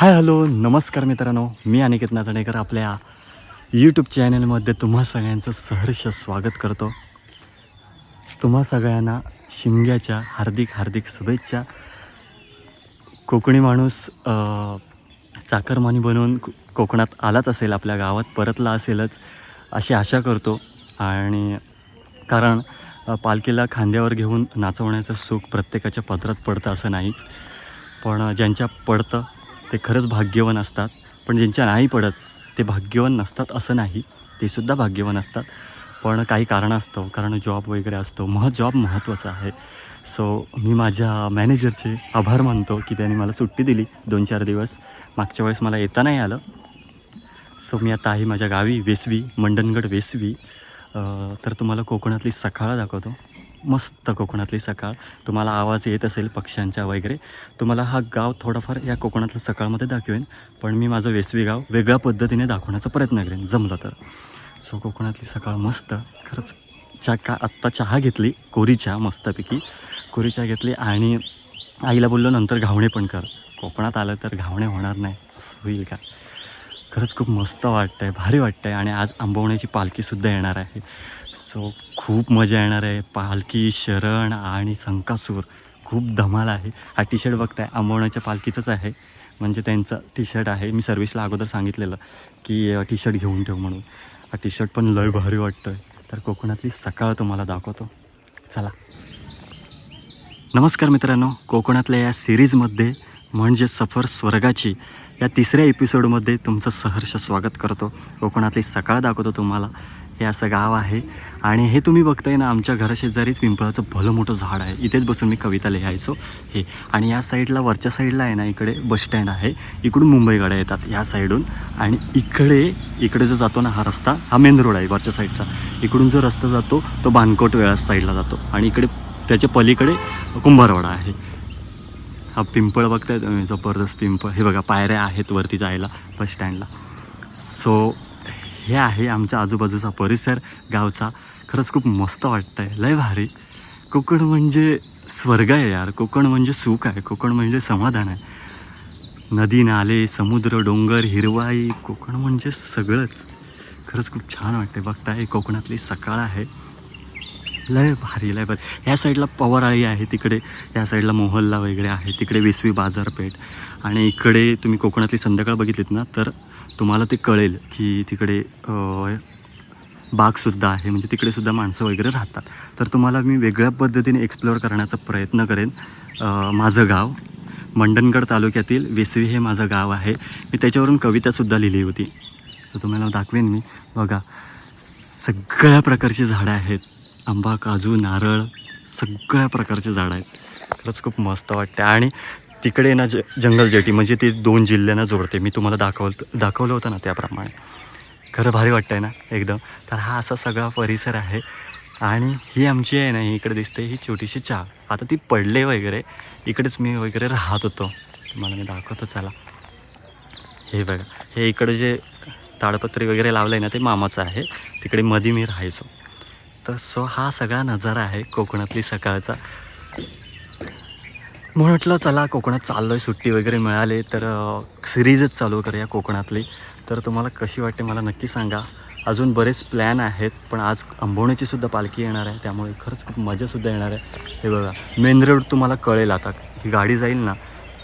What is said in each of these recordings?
Hi hello नमस्कार मित्रांनो. मी अनिकेत नाचणेकर आपल्या यूट्यूब चॅनलमध्ये तुम्हा सगळ्यांचं सहर्ष स्वागत करतो. तुम्हा सगळ्यांना शिमग्याच्या हार्दिक हार्दिक शुभेच्छा. कोकणी माणूस साखरमानी बनवून को- कोकणात आलाच असेल आपल्या गावात परतला असेलच अशी आशा करतो. आणि कारण पालखीला खांद्यावर घेऊन नाचवण्याचं सुख प्रत्येकाच्या पदरात पडतं असं नाहीच. पण ज्यांच्या पडतं ते खरंच भाग्यवान असतात. पण ज्यांच्या नाही पडत ते भाग्यवान नसतात असं नाही. ते सुद्धा भाग्यवान असतात. पण काही कारण असतं. कारण जॉब वगैरे असतो. मह जॉब महत्त्वाचा आहे. सो मी माझ्या मॅनेजरचे आभार मानतो की त्यांनी मला सुट्टी दिली दोन चार दिवस. मागच्या वेळेस मला येता नाही आलं. सो मी आता आहे माझ्या गावी वेसवी मंडणगड वेसवी. तर तुम्हाला कोकणातली सकाळ दाखवतो. मस्त कोकणातली सकाळ. तुम्हाला आवाज येत असेल पक्ष्यांच्या वगैरे. तुम्हाला हा गाव थोडाफार या कोकणातल्या सकाळमध्ये दाखवेन. पण मी माझं वेसवी गाव वेगळ्या पद्धतीने दाखवण्याचा प्रयत्न करेन. जमलं तर. सो कोकणातली सकाळ मस्त. खरंच चा का आत्ता चहा घेतली. कोरी चहा मस्तपैकी. कोरी चहा घेतली आणि आईला बोललो नंतर घावणे पण कर. कोकणात आलं तर घावणे होणार नाही. असं होईल का? खरंच खूप मस्त वाटतं आहे भारी वाटतं आहे आणि आज आंबवण्याची पालखीसुद्धा येणार आहे. सो खूप मजा येणार आहे. पालखी शरण आणि संकासूर. खूप धमाल आहे. हा टी शर्ट बघताय आंबवण्याच्या पालखीचंच आहे. म्हणजे त्यांचं टी शर्ट आहे. मी सर्विसला अगोदर सांगितलेलं की टी शर्ट घेऊन ठेव म्हणून. हा टी शर्ट पण लय भारी वाटतोय. आहे तर कोकणातली सकाळ तुम्हाला दाखवतो. चला. नमस्कार मित्रांनो. कोकणातल्या या सिरीजमध्ये म्हणजे सफर स्वर्गाची या तिसऱ्या एपिसोडमध्ये तुमचं सहर्ष स्वागत करतो. कोकणातली सकाळ दाखवतो तुम्हाला. हे असं गाव आहे. आणि हे तुम्ही बघताय ना आमच्या घराशेजारीच पिंपळाचं भलं मोठं झाड आहे. इथेच बसून मी कविता लिहायचो. हे. आणि या साईडला वरच्या साईडला आहे ना इकडे बसस्टँड आहे. इकडून मुंबई गाड्या येतात या साईडून. आणि इकडे इकडे जो जातो ना हा रस्ता हा मेन रोड आहे वरच्या साईडचा. इकडून जो रस्ता जातो तो बानकोट वेळास साईडला जातो. आणि इकडे त्याच्या पलीकडे कुंभारवाडा आहे. हा पिंपळ बघताय तुम्ही जबरदस्त पिंपळ. हे बघा पायऱ्या आहेत वरती जायला बस स्टँडला. सो हे आहे आमच्या आजूबाजूचा परिसर. गावचा. खरंच खूप मस्त वाटतं आहे लय भारी. कोकण म्हणजे स्वर्ग आहे यार. कोकण म्हणजे सुख आहे. कोकण म्हणजे समाधान आहे. नदी नाले समुद्र डोंगर हिरवाई. कोकण म्हणजे सगळंच. खरंच खूप छान वाटते बघताय कोकणातली सकाळ आहे. लय भारी लय भारी. ह्या साईडला पवाराळी आहे तिकडे. या साईडला मोहल्ला वगैरे आहे. तिकडे वेसवी बाजारपेठ. आणि इकडे तुम्ही कोकणातली संध्याकाळ बघितलीत ना तर तुम्हाला ते कळेल की तिकडे बागसुद्धा आहे. म्हणजे तिकडेसुद्धा माणसं वगैरे राहतात. तर तुम्हाला मी वेगळ्या पद्धतीने एक्सप्लोअर करण्याचा प्रयत्न करेन. माझं गाव मंडणगड तालुक्यातील वेसवी हे माझं गाव आहे. मी त्याच्यावरून कवितासुद्धा लिहिली होती. तर तुम्हाला दाखवेन मी. बघा सगळ्या प्रकारची झाडं आहेत. आंबा काजू नारळ सगळ्या प्रकारचे झाडं आहेत. खरंच खूप मस्त वाटते आणि तिकडे ना ज जंगल जेटी म्हणजे ते दोन जिल्ह्यांना जोडते. मी तुम्हाला दाखवलं दाखवलं होतं ना त्याप्रमाणे. खरं भारी वाटतं आहे ना एकदम. तर हा असा सगळा परिसर आहे. आणि ही आमची आहे ना ही इकडे दिसते ही छोटीशी चहा आता ती पडले वगैरे इकडेच मी वगैरे राहत होतो. तुम्हाला मी दाखवतो चला. हे बघा हे इकडे जे ताडपत्री वगैरे लावलं आहे ना ते मामाचं आहे. तिकडे मध्ये मी राहायचो. तर सो हा सगळा नजारा आहे कोकणातली सकाळचा. म्हणून म्हटलं चला कोकणात चाललो आहे सुट्टी वगैरे मिळाली तर सिरीजच चालू करूया कोकणातली. तर तुम्हाला कशी वाटते मला नक्की सांगा. अजून बरेच प्लॅन आहेत पण आज आंबवण्याची सुद्धा पालखी येणार आहे त्यामुळे खरंच खूप मजासुद्धा येणार आहे. हे बघा मेन रोड तुम्हाला कळेल आता. ही गाडी जाईल ना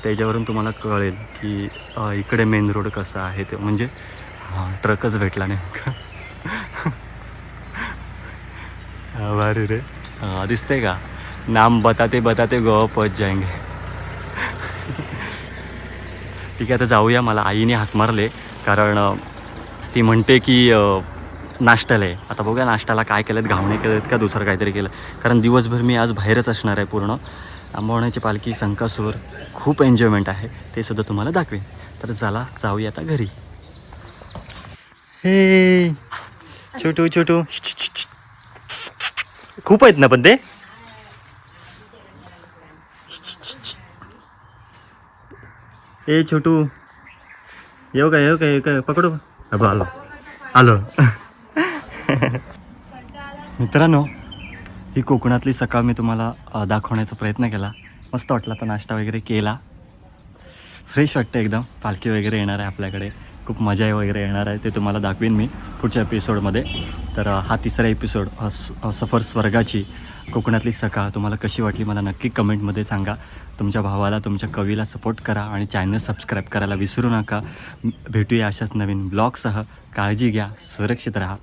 त्याच्यावरून तुम्हाला कळेल की इकडे मेन रोड कसं आहे ते. म्हणजे हां ट्रकच भेटला नेमका. अरे रे. दिसते का? नाम बताते बताते गोवा पहुंच जाएंगे ठीक आहे आता जाऊया. मला आईने हाक मारले. कारण ती म्हणते की अ, नाश्त्याला आहे. आता बघूया नाश्त्याला काय केलं घावणे केलेत का दुसरं काहीतरी केलं. कारण दिवसभर मी आज बाहेरच असणार आहे पूर्ण. आंबवण्याची पालखी संकासूर खूप एन्जॉयमेंट आहे. ते सुद्धा तुम्हाला दाखवेन. तर चला जाऊया आता घरी. हे छोटू छोटू. खूप आहेत ना पण ते? ए छोटू. येऊ काय येऊ काय येऊ काय पकडू अबो आलो. आलो. मित्रांनो ही कोकणातली सकाळ मी तुम्हाला दाखवण्याचा प्रयत्न केला. मस्त वाटला तर नाश्ता वगैरे केला. फ्रेश वाटतं एकदम. पालखी वगैरे येणार आहे आपल्याकडे. खूप मजा वगैरे येणार आहे ते तुम्हाला दाखवीन मी पुढच्या एपिसोडमध्ये तर हा तिसरा एपिसोड सफर स्वर्गाची. कोकणातली सकाळ तुम्हाला कशी वाटली मला नक्की कमेंटमध्ये सांगा. तुमच्या भावाला तुमच्या कवीला सपोर्ट करा आणि चॅनल सबस्क्राईब करायला विसरू नका. भेटूया अशाच नवीन ब्लॉगसह काळजी घ्या सुरक्षित राहा.